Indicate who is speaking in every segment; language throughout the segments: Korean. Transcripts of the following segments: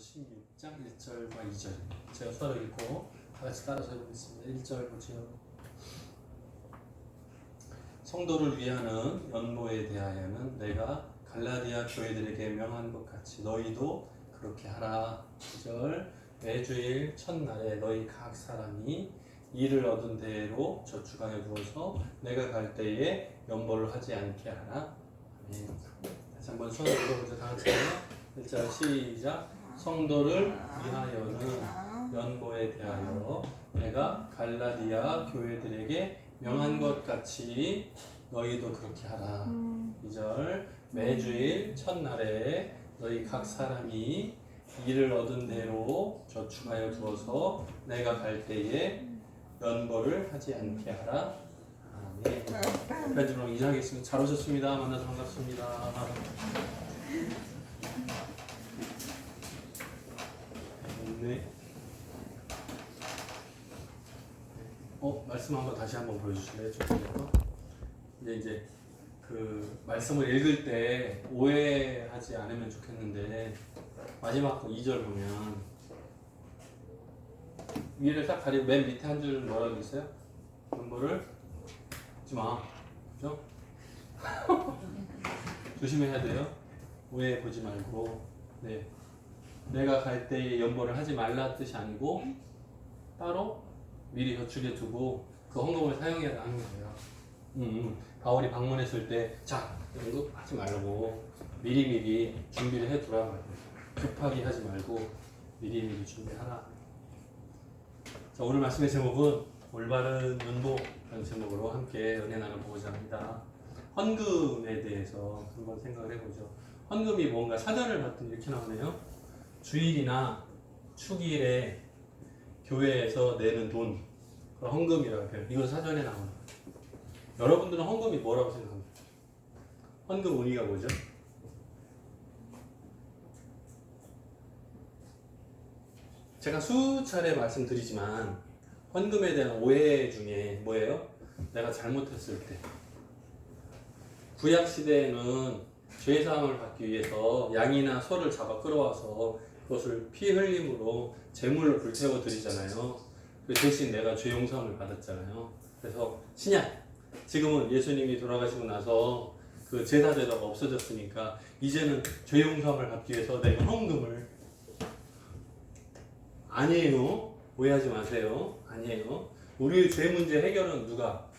Speaker 1: 16장 1절과 2절 제가 수화를 읽고 다 같이 따라서 해보겠습니다. 1절 보세요. 성도를 위하는 연모에 대하여는 내가 갈라디아 교회들에게 명한 것 같이 너희도 그렇게 하라. 2절 매주일 첫날에 너희 각 사람이 일을 얻은 대로 저축하여 두어서 내가 갈 때에 연보를 하지 않게 하라. 아멘. 다시 한번 손을 들어보자 다 같이 1절 시작 성도를 위하여는 연보에 대하여 내가 갈라디아 교회들에게 명한 것 같이 너희도 그렇게 하라. 2절 매주일 첫날에 너희 각 사람이 일을 얻은 대로 저축하여 두어서 내가 갈 때에 연보를 하지 않게 하라. 아멘. 편집으로 인사하겠습니다. 잘 오셨습니다. 만나서 반갑습니다. 네. 어 말씀 한번 다시 한번 보여주실래요? 조금더 이제 이제 그 말씀을 읽을 때 오해하지 않으면 좋겠는데 마지막 거 2절 보면 위를 딱 가리고 맨 밑에 한줄 뭐라고 있어요? 연보를 하지 마. 그죠? 조심해야 돼요. 오해 보지 말고. 네. 내가 갈 때에 연보를 하지 말라 뜻이 아니고 따로 미리 저축해 두고 그 헌금을 사용해야 하는 거예요. 음, 음. 바울이 방문했을 때, 자, 연금 하지 말고 미리미리 준비를 해 두라 말이에요. 급하게 하지 말고 미리미리 준비하라. 자, 오늘 말씀의 제목은 올바른 연보라는 제목으로 함께 은혜 나눠보고자 합니다. 헌금에 대해서 한번 생각을 해보죠. 헌금이 뭔가 사전을 봤더니 이렇게 나오네요. 주일이나 축일에 교회에서 내는 돈, 헌금이라고 해요. 이건 사전에 나오는. 여러분들은 헌금이 뭐라고 생각합니까? 헌금 의미가 뭐죠? 제가 수차례 말씀드리지만 헌금에 대한 오해 중에 뭐예요? 내가 잘못했을 때 구약 시대에는 죄 사함을 받기 위해서 양이나 소를 잡아 끌어와서 그것을 피 흘림으로 제물로 불태워 드리잖아요. 그 대신 내가 죄 용서함을 받았잖아요. 그래서 신약 지금은 예수님이 돌아가시고 나서 그 제사 제도가 없어졌으니까 이제는 죄 용서함을 받기 위해서 내가 헌금을 아니에요. 오해하지 마세요. 아니에요. 우리의 죄 문제 해결은 누가?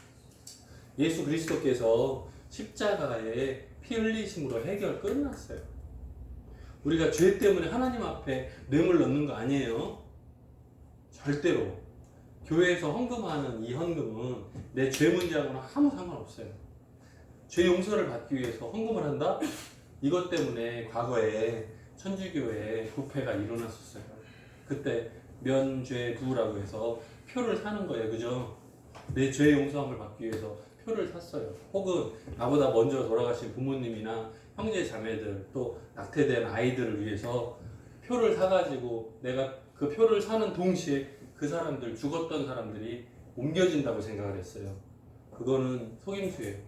Speaker 1: 예수 그리스도께서 십자가에 피 흘리심으로 해결 끝났어요. 우리가 죄 때문에 하나님 앞에 뇌물 넣는 거 아니에요. 절대로. 교회에서 헌금하는 이 헌금은 내 죄 문제하고는 아무 상관없어요. 죄 용서를 받기 위해서 헌금을 한다? 이것 때문에 과거에 천주교에 부패가 일어났었어요. 그때 면죄부라고 해서 표를 사는 거예요. 그죠? 내 죄 용서함을 받기 위해서 표를 샀어요. 혹은 나보다 먼저 돌아가신 부모님이나 형제 자매들 또 낙태된 아이들을 위해서 표를 사가지고 내가 그 표를 사는 동시에 그 사람들 죽었던 사람들이 옮겨진다고 생각을 했어요. 그거는 속임수예요.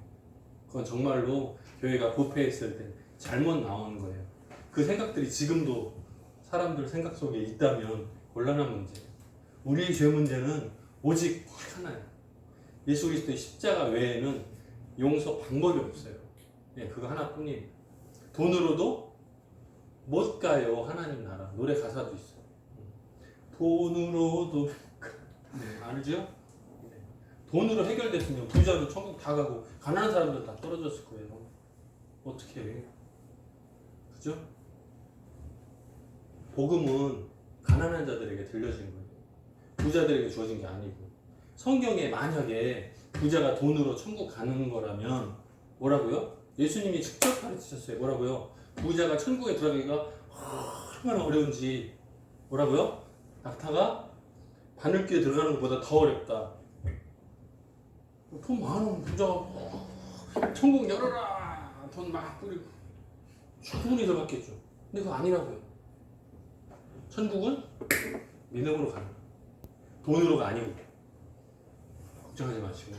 Speaker 1: 그건 정말로 교회가 부패했을 때 잘못 나오는 거예요. 그 생각들이 지금도 사람들 생각 속에 있다면 곤란한 문제예요. 우리의 죄 문제는 오직 하나예요. 예수 그리스도의 십자가 외에는 용서 방법이 없어요. 네, 그거 하나뿐이에요. 돈으로도 못 가요 하나님 나라 노래 가사도 있어요. 돈으로도 네, 알죠? 네. 돈으로 해결됐으면 부자도 천국 다 가고 가난한 사람들 다 떨어졌을 거예요. 어떻게 해? 그죠? 복음은 가난한 자들에게 들려진 거예요. 부자들에게 주어진 게 아니고 성경에 만약에 부자가 돈으로 천국 가는 거라면 뭐라고요? 예수님이 직접 가르치셨어요. 뭐라고요? 부자가 천국에 들어가기가 얼마나 어려운지 뭐라고요? 낙타가 바늘귀에 들어가는 것보다 더 어렵다. 돈 많은 부자가 천국 열어라 돈 막 뿌리고 충분히 더 받겠죠. 근데 그거 아니라고요. 천국은 믿음으로 가는. 돈으로가 아니고 걱정하지 마시고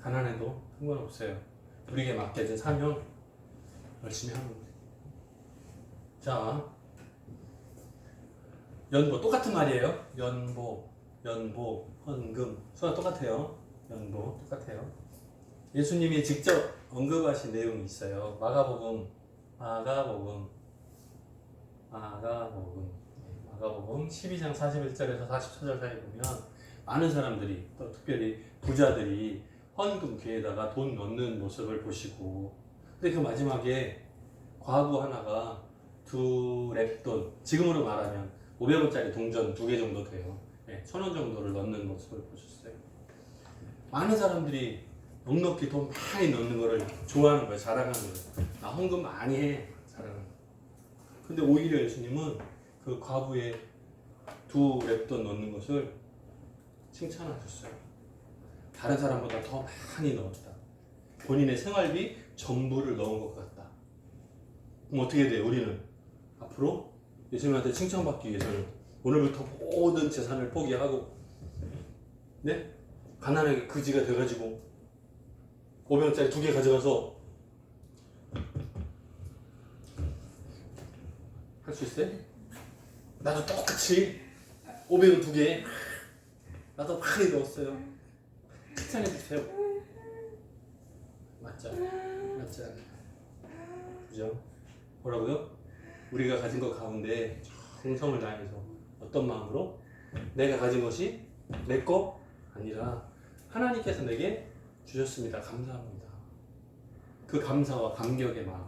Speaker 1: 가난해도 상관없어요. 우리에게 맡겨진 사명 열심히 돼요. 자 연보 똑같은 말이에요. 연보, 연보, 헌금 수가 똑같아요. 연보 똑같아요. 예수님이 직접 언급하신 내용이 있어요. 마가복음, 마가복음, 마가복음, 네, 마가복음 12장 41절에서 44절 사이 보면 많은 사람들이 또 특별히 부자들이 헌금 귀에다가 돈 넣는 모습을 보시고 근데 그 마지막에 과부 하나가 두 랩돈 지금으로 말하면 500원짜리 동전 두 개 정도 돼요. 네, 천원 정도를 넣는 모습을 보셨어요. 많은 사람들이 넉넉히 돈 많이 넣는 거를 좋아하는 거예요. 자랑하는 거예요. 나 헌금 많이 해. 자랑하는 거예요. 근데 오히려 예수님은 그 과부의 두 랩돈 넣는 것을 칭찬하셨어요. 다른 사람보다 더 많이 넣었다. 본인의 생활비 전부를 넣은 것 같다. 그럼 어떻게 돼요? 우리는 앞으로 예수님한테 칭찬받기 위해서는 오늘부터 모든 재산을 포기하고 네? 가난하게 그지가 돼가지고 500원짜리 두 개 가져가서 할 수 있어요? 나도 똑같이 500원 두 개 나도 많이 넣었어요 칭찬해 주세요 맞죠? 맞지 않아요? 그죠? 뭐라고요? 우리가 가진 것 가운데 정성을 다해서 어떤 마음으로 내가 가진 것이 내 거 아니라 하나님께서 내게 주셨습니다. 감사합니다. 그 감사와 감격의 마음.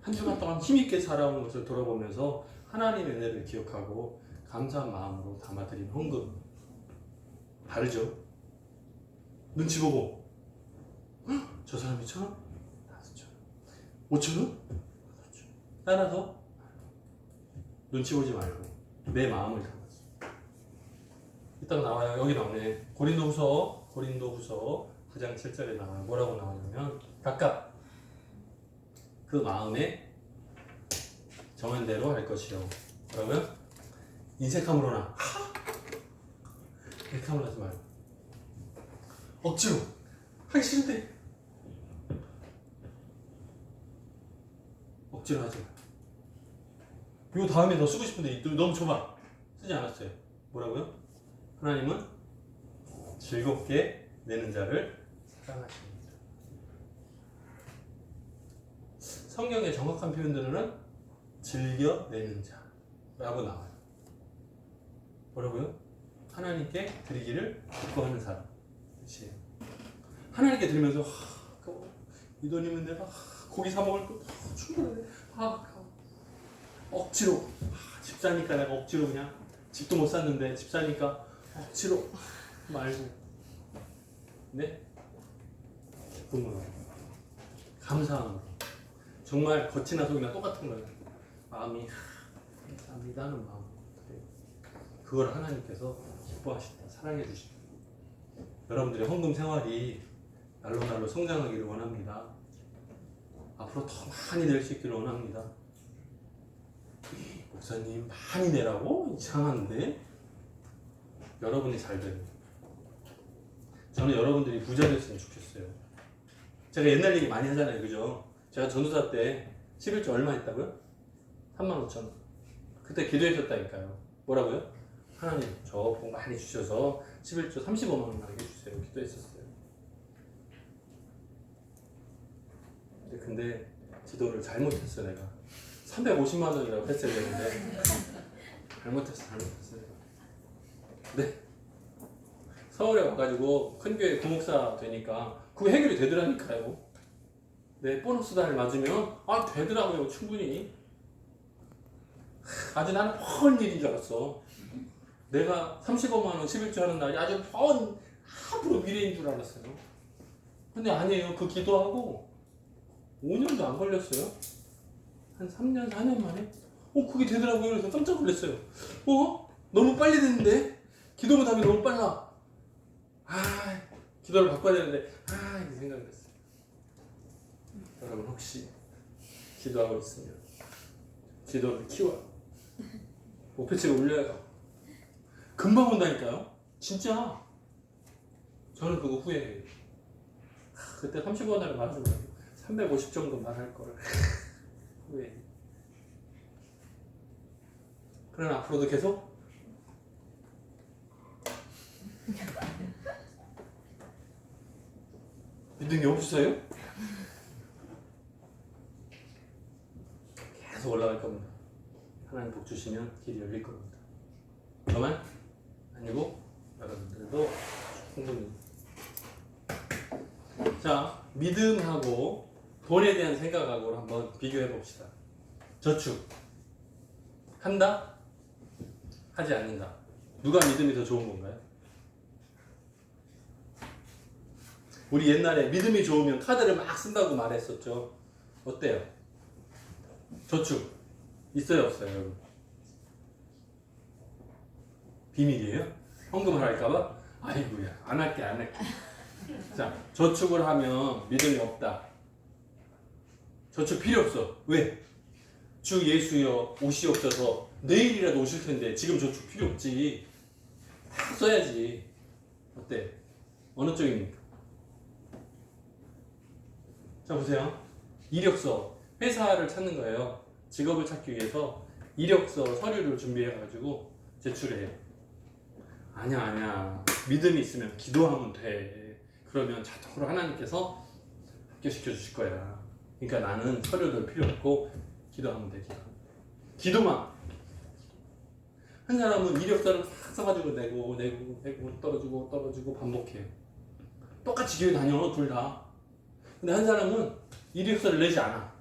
Speaker 1: 한 주간 동안 힘있게 살아온 것을 돌아보면서 하나님의 은혜를 기억하고 감사한 마음으로 담아드린 헌금. 다르죠? 눈치 보고 헉, 저 사람이 천 원? 다섯 천 원. 오천 원? 다섯 천 원. 따라서 눈치 보지 말고 내 마음을 담았어. 이따가 나와요. 여기 나오네. 고린도후서 고린도후서 9장 7절에 나와요. 뭐라고 나오냐면 각각 그 마음에 정한 대로 할 것이요. 그러면 인색함으로나 하면 하지 말고 억지로 하기 싫은데 억지로 하지 마. 이거 다음에 더 쓰고 싶은데 이- 너무 좁아. 쓰지 않았어요. 뭐라고요? 하나님은 즐겁게 내는 자를 사랑하십니다. 성경의 정확한 표현들은 즐겨 내는 자라고 나와요. 뭐라고요? 하나님께 드리기를 기뻐하는 사람 뜻이에요. 하나님께 하, 그거 이 돈이면 내가 하, 고기 사 먹을 거? 하, 충분해. 아, 아, 억지로. 아, 집 사니까 내가 억지로 그냥 집도 못 샀는데 집 사니까 억지로 말고. 네? 기쁨으로 감사함으로. 정말 겉이나 속이나 똑같은 거예요. 마음이 하, 감사합니다 하는 마음으로. 그래요. 그걸 하나님께서 기뻐하신다 사랑해 주신다 여러분들의 헌금 생활이 날로 날로 성장하기를 원합니다 앞으로 더 많이 낼 수 있기를 원합니다 목사님 많이 내라고? 이상한데? 여러분이 잘 되는 저는 여러분들이 부자 됐으면 좋겠어요 제가 옛날 얘기 많이 하잖아요 그죠? 제가 전도사 때 11조 얼마 했다고요? 3만 5천 원 그때 기도했었다니까요 뭐라고요? 하나님 저 복 많이 주셔서 11조 35만 원 나게 해주세요 기도했었어요. 근데, 기도를 잘못했어 내가. 350만 원이라고 했어야 되는데. 잘못했어 잘못했어 네. 서울에 와가지고 큰 교회 구목사 되니까 그거 해결이 되더라니까요. 네 보너스 달 맞으면 아 되더라고요 충분히. 아주 나는 뻔 일인 줄 알았어 내가 35만 원 11주 하는 날이 아주 뻔 앞으로 미래인 줄 알았어요 근데 아니에요 그 기도하고 5년도 안 걸렸어요 한 3년, 4년 만에 어 그게 되더라고요. 그래서 깜짝 놀랐어요. 어? 너무 빨리 됐는데? 기도문 답이 너무 빨라. 아, 기도를 바꿔야 되는데 아, 이 생각을 했어요. 여러분 혹시 기도하고 있으면 기도를 키워요. 목표치를 올려요. 금방 온다니까요. 진짜. 저는 그거 후회해요. 아, 그때 30원을 말하지 말고 350 정도 말할 거를. 후회. 그러나 앞으로도 계속 믿음이 없어요? 계속 올라갈 겁니다. 하나님 복 주시면 길이 열릴 겁니다. 저만 아니고 여러분들도 충분히. 자, 믿음하고 돈에 대한 생각하고 한번 비교해 봅시다. 저축 한다? 하지 않는다. 누가 믿음이 더 좋은 건가요? 우리 옛날에 믿음이 좋으면 카드를 막 쓴다고 말했었죠. 어때요? 저축 있어요 없어요 여러분? 비밀이에요? 헌금을 할까봐? 아이고야 안 할게 안 할게 자 저축을 하면 믿음이 없다. 저축 필요 없어. 왜? 주 예수여 옷이 없어서 내일이라도 오실 텐데 지금 저축 필요 없지. 다 써야지. 어때? 어느 쪽입니까? 자 보세요. 이력서. 회사를 찾는 거예요. 직업을 찾기 위해서 이력서 서류를 준비해 가지고 제출해요. 아니야 아니야. 믿음이 있으면 기도하면 돼 그러면 자동으로 하나님께서 합격시켜 주실 거야. 그러니까 나는 서류들 필요 없고 기도하면 돼 기도 기도만. 한 사람은 이력서를 싹 써가지고 내고 내고 내고 떨어지고 떨어지고 반복해요 똑같이 교회 다녀 둘 다. 근데 한 사람은 이력서를 내지 않아.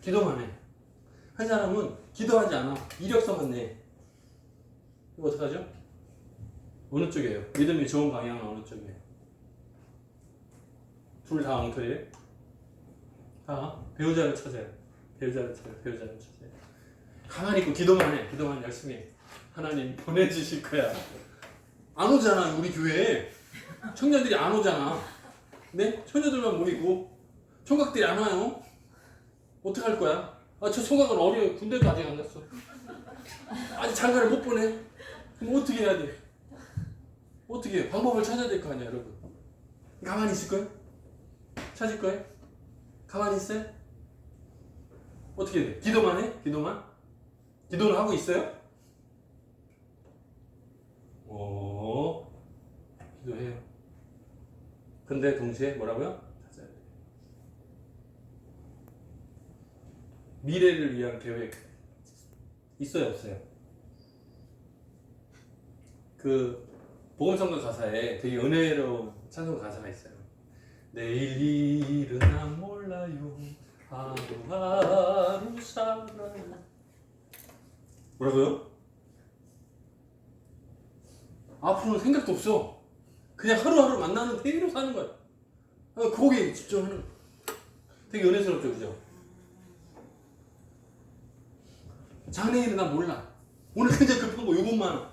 Speaker 1: 기도만 해 한 사람은 기도하지 않아. 이력서만 내. 이거 어떡하죠? 어느 쪽이에요? 믿음이 좋은 방향은 어느 쪽이에요? 둘 다 엉터리예요? 다 배우자를 찾아요 배우자를 찾아요 배우자를 찾아요 가만히 있고 기도만 해 기도만 열심히 해 하나님 보내주실 거야 안 오잖아 우리 교회에 청년들이 안 오잖아 네? 처녀들만 모이고 총각들이 안 와요 어떡할 거야? 아 저 총각은 어려요 군대도 아직 안 갔어 아직 장가를 못 보내 그럼 어떻게 해야 돼? 어떻게 해요? 방법을 찾아야 될 거 아니야 여러분 가만히 있을 거예요? 찾을 거예요? 가만히 있어요? 어떻게 돼? 기도만 해? 기도만? 기도는 하고 있어요? 오 기도해요 근데 동시에 뭐라고요? 찾아야 돼요 미래를 위한 계획 있어요 없어요? 그 보건성가 가사에 되게 은혜로운 찬송 가사가 있어요. 내일 일은 난 몰라요. 하루하루 살아요. 뭐라고요? 앞으로는 생각도 없어. 그냥 하루하루 만나는 대로 사는 거야. 아, 거기에 집중하는. 되게 은혜스럽죠, 그죠? 장래일은 난 몰라. 오늘 굉장히 급한 거 요것만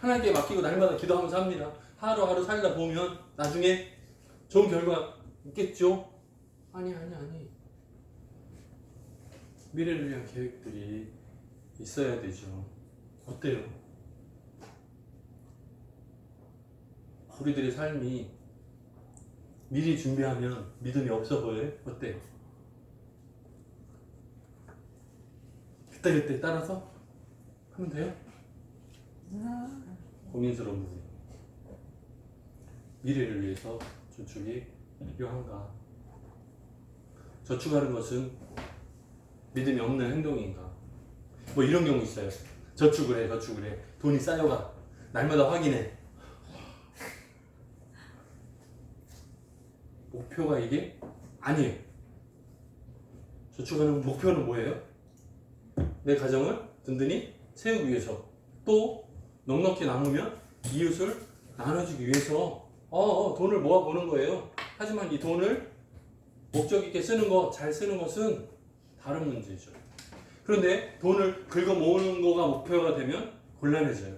Speaker 1: 하나님께 맡기고 날마다 기도하면서 합니다. 하루하루 살다 보면 나중에 좋은 결과 있겠죠? 아니 아니 아니. 미래를 위한 계획들이 있어야 되죠. 어때요? 우리들의 삶이 미리 준비하면 믿음이 없어 보여요? 어때요? 그때그때 따라서 하면 돼요? 고민스러운 부분. 미래를 위해서 저축이 필요한가? 저축하는 것은 믿음이 없는 행동인가? 뭐 이런 경우 있어요. 저축을 해, 저축을 해. 돈이 쌓여가. 날마다 확인해. 목표가 이게 아니에요. 저축하는 목표는 뭐예요? 내 가정을 든든히 세우기 위해서 또 넉넉히 남으면 이웃을 나눠주기 위해서 어, 어, 돈을 모아 보는 거예요. 하지만 이 돈을 목적 있게 쓰는 거, 잘 쓰는 것은 다른 문제죠. 그런데 돈을 긁어 모으는 거가 목표가 되면 곤란해져요.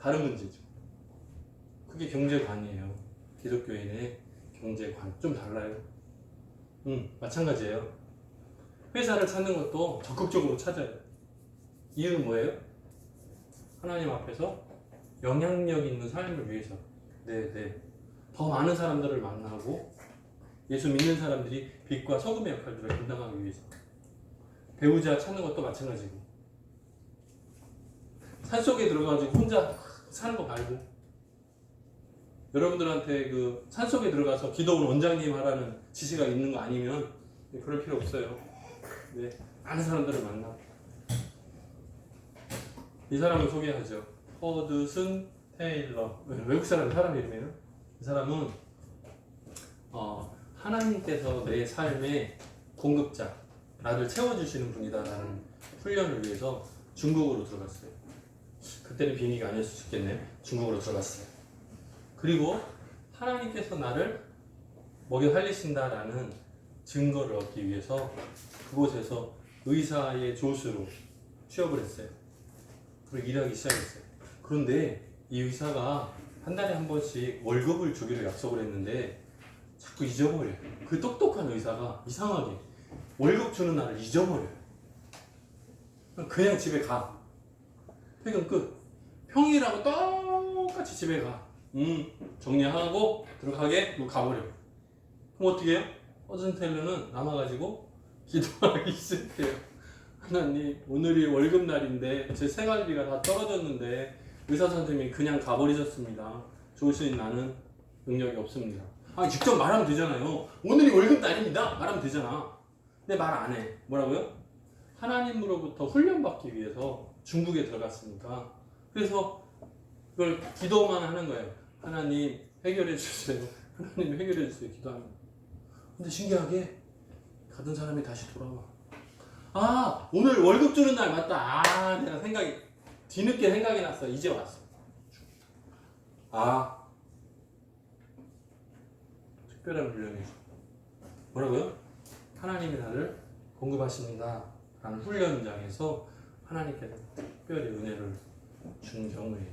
Speaker 1: 다른 문제죠. 그게 경제관이에요. 기독교인의 경제관 좀 달라요. 음, 마찬가지예요. 회사를 찾는 것도 적극적으로 찾아요. 이유는 뭐예요? 하나님 앞에서 영향력 있는 삶을 위해서. 네, 네. 더 많은 사람들을 만나고 예수 믿는 사람들이 빛과 소금의 역할들을 감당하기 위해서. 배우자 찾는 것도 마찬가지고. 산 속에 들어가가지고 혼자 사는 거 말고 여러분들한테 그 산 속에 들어가서 기도원 원장님 하라는 지시가 있는 거 아니면 그럴 필요 없어요. 네, 많은 사람들을 만나. 이 사람을 소개하죠. 허드슨 테일러. 외국 사람 사람 이름이에요. 이 사람은 어, 하나님께서 내 삶의 공급자, 나를 채워주시는 분이다라는 훈련을 위해서 중국으로 들어갔어요. 그때는 비행기가 아니었을 수 있겠네요. 중국으로 들어갔어요. 그리고 하나님께서 나를 먹여 살리신다라는 증거를 얻기 위해서 그곳에서 의사의 조수로 취업을 했어요. 그리고 일하기 시작했어요. 그런데 이 의사가 한 달에 한 번씩 월급을 주기로 약속을 했는데 자꾸 잊어버려요. 그 똑똑한 의사가 이상하게 월급 주는 날을 잊어버려요. 그냥 집에 가. 퇴근 끝. 평일하고 똑같이 집에 가. 음, 정리하고 들어가게 뭐 가버려. 그럼 어떻게 해요? 허즌텔러는 남아가지고 기도하기 시작해요. 하나님, 오늘이 월급날인데 제 생활비가 다 떨어졌는데 의사 선생님이 그냥 가버리셨습니다. 좋으신 나는 능력이 없습니다. 아, 직접 말하면 되잖아요. 오늘이 월급 날입니다. 말하면 되잖아. 근데 말 안 해. 뭐라고요? 하나님으로부터 훈련받기 위해서 중국에 들어갔으니까. 그래서 그걸 기도만 하는 거예요. 하나님 해결해 주세요. 하나님 해결해 주세요. 기도하면. 근데 신기하게 가던 사람이 다시 돌아와. 아 오늘 월급 주는 날 맞다. 아 내가 생각이 뒤늦게 생각이 났어. 이제 왔어. 아 특별한 훈련이죠. 뭐라고요? 하나님이 나를 공급하십니다. 라는 훈련장에서 하나님께서 특별히 은혜를 주는 경우에요.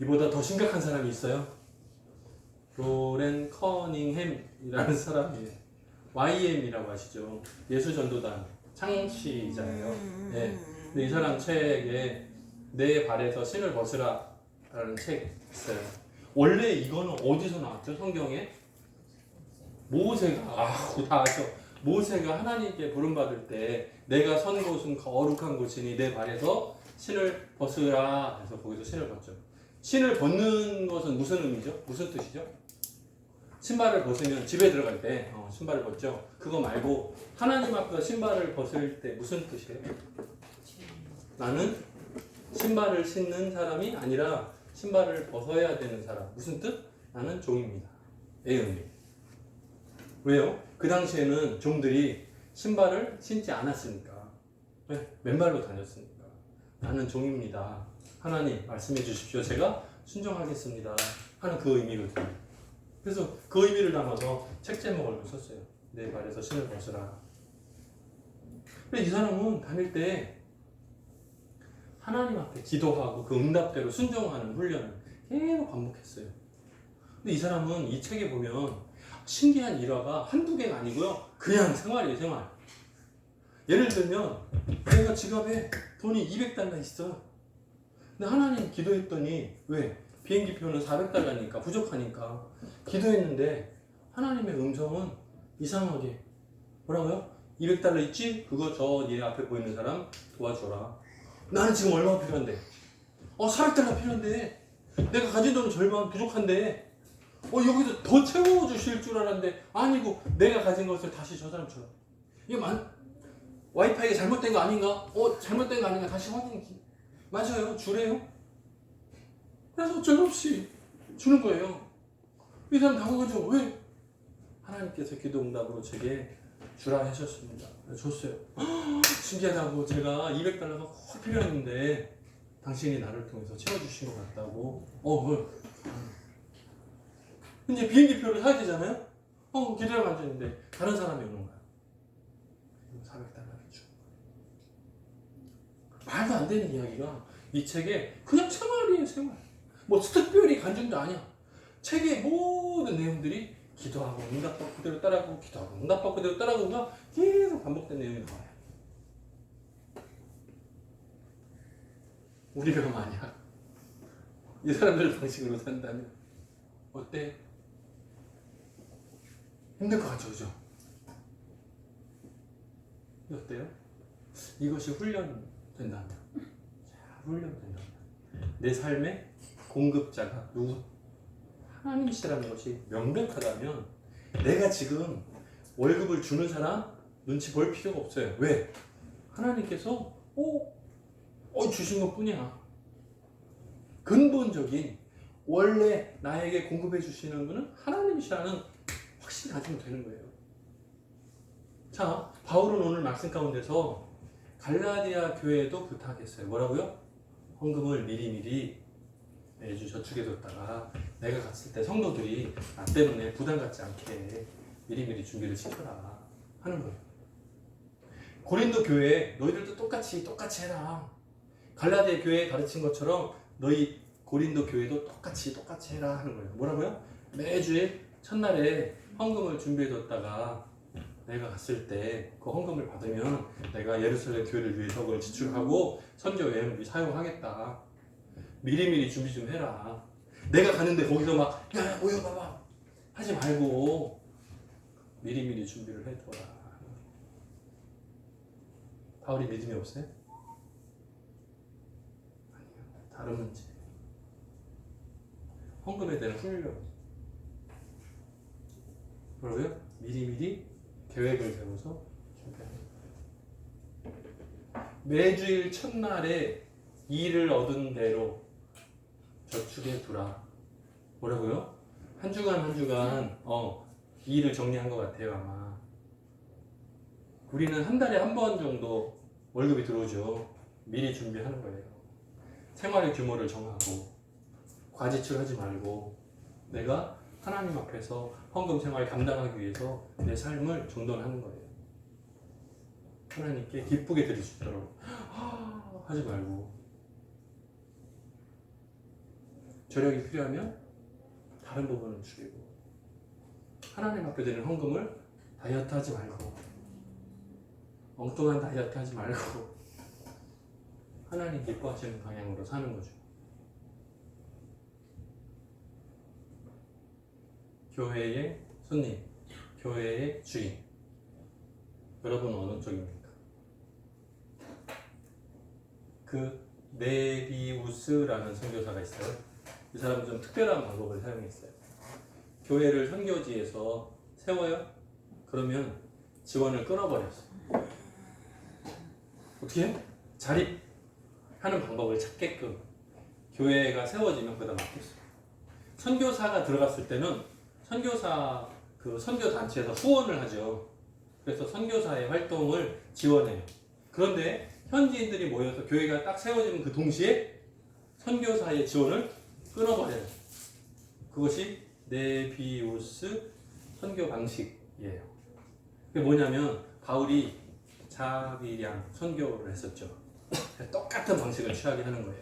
Speaker 1: 이보다 더 심각한 사람이 있어요. 로렌 커닝햄이라는 사람이에요. YM이라고 아시죠? 예수 전도단 창시자예요. 네. 근데 이 사람 책에 내 발에서 신을 벗으라 라는 책 있어요. 원래 이거는 어디서 나왔죠? 성경에 모세가 아, 다 아죠. 모세가 하나님께 부름받을 때 내가 선 곳은 거룩한 곳이니 내 발에서 신을 벗으라 해서 거기서 신을 벗죠. 신을 벗는 것은 무슨 의미죠? 무슨 뜻이죠? 신발을 벗으면 집에 들어갈 때 어, 신발을 벗죠. 그거 말고 하나님 앞에서 신발을 벗을 때 무슨 뜻이에요? 나는 신발을 신는 사람이 아니라 신발을 벗어야 되는 사람. 무슨 뜻? 나는 종입니다. 의 의미. 왜요? 그 당시에는 종들이 신발을 신지 않았으니까. 왜? 맨발로 다녔으니까. 나는 종입니다. 하나님 말씀해 주십시오. 제가 순종하겠습니다. 하는 그 의미거든요. 그래서 그 의미를 담아서 책 제목을 썼어요. 내 발에서 신을 벗으라. 근데 이 사람은 다닐 때 하나님 앞에 기도하고 그 응답대로 순종하는 훈련을 계속 반복했어요. 근데 이 사람은 이 책에 보면 신기한 일화가 한두 개가 아니고요. 그냥 생활이에요, 생활. 예를 들면 내가 지갑에 돈이 200달러 있어. 근데 하나님 기도했더니 왜? 비행기 표는 400달러니까 부족하니까 기도했는데 하나님의 음성은 이상하게 뭐라고요? 200달러 있지? 그거 저 얘 앞에 보이는 사람 도와줘라. 나는 지금 얼마 필요한데? 어 400달러 필요한데 내가 가진 돈은 절반 부족한데 어 여기서 더 채워주실 줄 알았는데 아니고 내가 가진 것을 다시 저 사람처럼 이거 만 와이파이가 잘못된 거 아닌가? 어 잘못된 거 아닌가? 다시 확인 맞아요 주래요 그래서 어쩔 수 없이 주는 거예요 이 사람 당황하죠 왜? 하나님께서 기도 응답으로 제게 주라 하셨습니다. 그래서 줬어요. 신기하다고 제가 200달러가 꼭 필요했는데 당신이 나를 통해서 채워주신 것 같다고. 어 뭘? 근데 비행기 표를 사야 되잖아요? 어 기다려 앉았는데. 다른 사람이 오는 거야. 400달러를 줘 말도 안 되는 이야기가 이 책에 그냥 생활이에요 생활. 뭐 특별히 간증도 아니야. 책의 모든 내용들이 기도하고 응답받고 그대로 따라가고 기도하고 응답받고 그대로 따라가고가 계속 반복된 내용이 나와요 우리가 만약 이 사람들 방식으로 산다면 어때? 힘들 것 같죠, 그죠? 어때요? 이것이 훈련된다면 훈련된다. 내 삶의 공급자가 누구? 하나님이시라는 것이 명백하다면 내가 지금 월급을 주는 사람 눈치 볼 필요가 없어요. 왜? 하나님께서 어, 어 주신 것 뿐이야. 근본적인 원래 나에게 공급해 주시는 분은 하나님이시라는 확신이 가지면 되는 거예요. 자, 바울은 오늘 말씀 가운데서 갈라디아 교회에도 부탁했어요. 뭐라고요? 헌금을 미리미리 매주 저축해뒀다가 내가 갔을 때 성도들이 나 때문에 부담 갖지 않게 미리미리 준비를 시켜라 하는 거예요. 고린도 교회 너희들도 똑같이 똑같이 해라. 갈라디아 교회에 가르친 것처럼 너희 고린도 교회도 똑같이 똑같이 해라 하는 거예요. 뭐라고요? 매주에 첫날에 헌금을 준비해뒀다가 내가 갔을 때 그 헌금을 받으면 내가 예루살렘 교회를 위해서 그걸 지출하고 선교 여행비 사용하겠다. 미리미리 준비 좀 해라. 내가 가는데 거기서 막, 야, 야, 모여 봐봐. 하지 말고, 미리미리 준비를 해둬라. 바울이 믿음이 없어요? 아니요. 다른 문제. 헌금에 대한 훈련. 뭐라고요? 미리미리 계획을 세워서 준비하는 거예요. 매주일 첫날에 일을 얻은 대로 저축해 두라. 뭐라고요? 한 주간 한 주간 어 일을 정리한 것 같아요 아마. 우리는 한 달에 한 번 정도 월급이 들어오죠. 미리 준비하는 거예요. 생활의 규모를 정하고 과지출하지 말고 내가 하나님 앞에서 헌금 생활 감당하기 위해서 내 삶을 정돈하는 거예요. 하나님께 기쁘게 드릴 수 있도록 하지 말고 저력이 필요하면 다른 부분은 줄이고 하나님 앞에 드리는 헌금을 다이어트 하지 말고 엉뚱한 다이어트 하지 말고 하나님 기뻐하시는 방향으로 사는 거죠. 교회의 손님, 교회의 주인. 여러분 어느 쪽입니까? 그 네비우스라는 선교사가 있어요. 이 사람은 좀 특별한 방법을 사용했어요. 교회를 선교지에서 세워요? 그러면 지원을 끊어버렸어요. 어떻게? 자립하는 방법을 찾게끔 교회가 세워지면 거기다 맡겼어요. 선교사가 들어갔을 때는 선교사 그 선교 단체에서 후원을 하죠. 그래서 선교사의 활동을 지원해요. 그런데 현지인들이 모여서 교회가 딱 세워지는 그 동시에 선교사의 지원을 끊어버려요. 그것이 네비우스 선교 방식이에요. 그게 뭐냐면 바울이 자비량 선교를 했었죠. 똑같은 방식을 취하게 하는 거예요.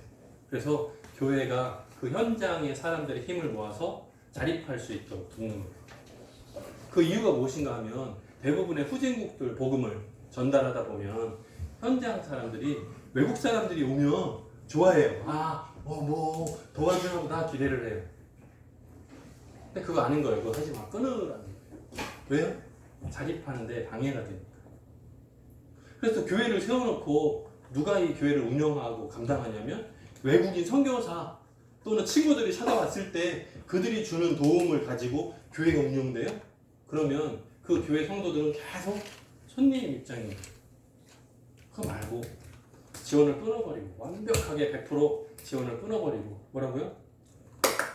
Speaker 1: 그래서 교회가 그 현장의 사람들의 힘을 모아서 자립할 수 있도록 돕는 거예요. 그 이유가 무엇인가 하면 대부분의 후진국들 복음을 전달하다 보면 현장 사람들이 외국 사람들이 오면 좋아해요. 아, 어, 뭐 도와주려고 다 기대를 해요. 근데 그거 아닌 거예요. 그거 하지 마. 끊으라는 거예요. 왜요? 자립하는데 방해가 되니까. 그래서 교회를 세워놓고 누가 이 교회를 운영하고 감당하냐면 외국인 선교사 또는 친구들이 찾아왔을 때 그들이 주는 도움을 가지고 교회가 운영돼요? 그러면 그 교회 성도들은 계속 손님 입장이에요. 그거 말고 지원을 끊어버리고 완벽하게 100% 지원을 끊어버리고 뭐라고요?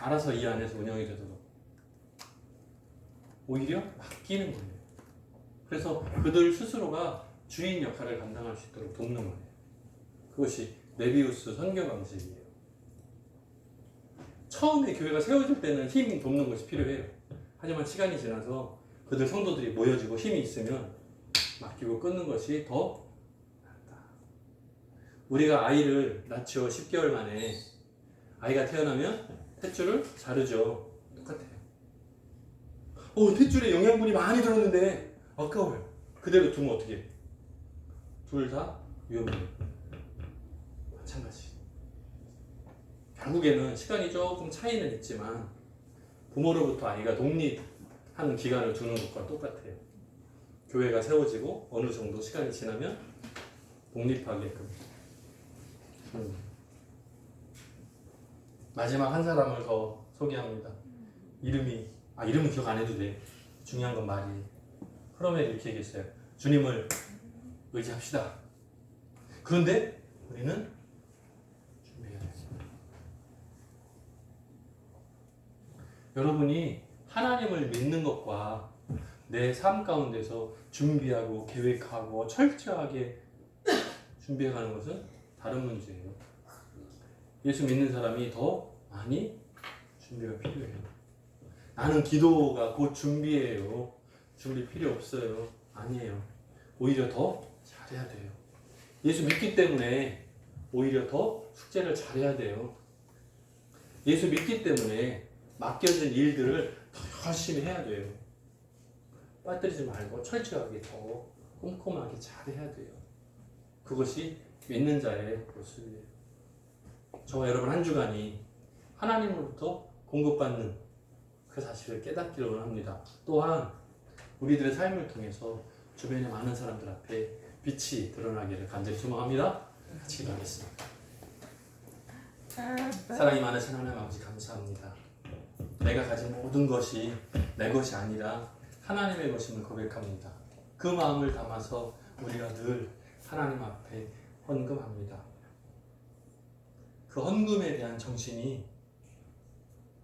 Speaker 1: 알아서 이 안에서 운영이 되도록 오히려 맡기는 거예요. 그래서 그들 스스로가 주인 역할을 감당할 수 있도록 돕는 거예요. 그것이 메비우스 선교 방식이에요. 처음에 교회가 세워질 때는 힘 돕는 것이 필요해요. 하지만 시간이 지나서 그들 성도들이 모여지고 힘이 있으면 맡기고 끊는 것이 더 낫다. 우리가 아이를 낳죠. 10개월 만에 아이가 태어나면 탯줄을 자르죠. 똑같아요. 어, 탯줄에 영양분이 많이 들었는데 아까워요. 그대로 두면 어떻게 해? 둘다 위험해요. 마찬가지. 결국에는 시간이 조금 차이는 있지만 부모로부터 아이가 독립하는 기간을 두는 것과 똑같아요. 교회가 세워지고 어느 정도 시간이 지나면 독립하게끔. 음. 마지막 한 사람을 더 소개합니다. 이름이 아 이름은 기억 안 해도 돼. 중요한 건 말이. 흐름에 이렇게 얘기했어요. 주님을 의지합시다. 그런데 우리는 준비해야 돼요. 여러분이 하나님을 믿는 것과 내 삶 가운데서 준비하고 계획하고 철저하게 준비해가는 것은 다른 문제예요. 예수 믿는 사람이 더 많이 준비가 필요해요. 나는 기도가 곧 준비예요. 준비 필요 없어요. 아니에요. 오히려 더 잘해야 돼요. 예수 믿기 때문에 오히려 더 숙제를 잘해야 돼요. 예수 믿기 때문에 맡겨진 일들을 더 열심히 해야 돼요. 빠뜨리지 말고 철저하게 더 꼼꼼하게 잘해야 돼요. 그것이 믿는 자의 모습이에요. 저와 여러분 한 주간이 하나님으로부터 공급받는 그 사실을 깨닫기를 원합니다. 또한 우리들의 삶을 통해서 주변의 많은 사람들 앞에 빛이 드러나기를 간절히 소망합니다. 같이 기도하겠습니다. 사랑이 많으신 하나님 아버지 감사합니다. 내가 가진 모든 것이 내 것이 아니라 하나님의 것임을 고백합니다. 그 마음을 담아서 우리가 늘 하나님 앞에 헌금합니다. 그 헌금에 대한 정신이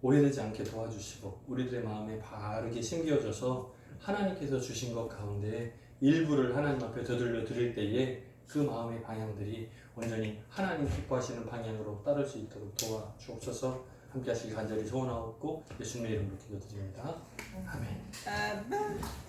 Speaker 1: 오해되지 않게 도와주시고 우리들의 마음에 바르게 심겨져서 하나님께서 주신 것 가운데 일부를 하나님 앞에 되돌려 드릴 때에 그 마음의 방향들이 온전히 하나님 기뻐하시는 방향으로 따를 수 있도록 도와주옵소서 함께 하시길 간절히 소원하고 예수님의 이름으로 기도드립니다. 아멘.
Speaker 2: 아멘.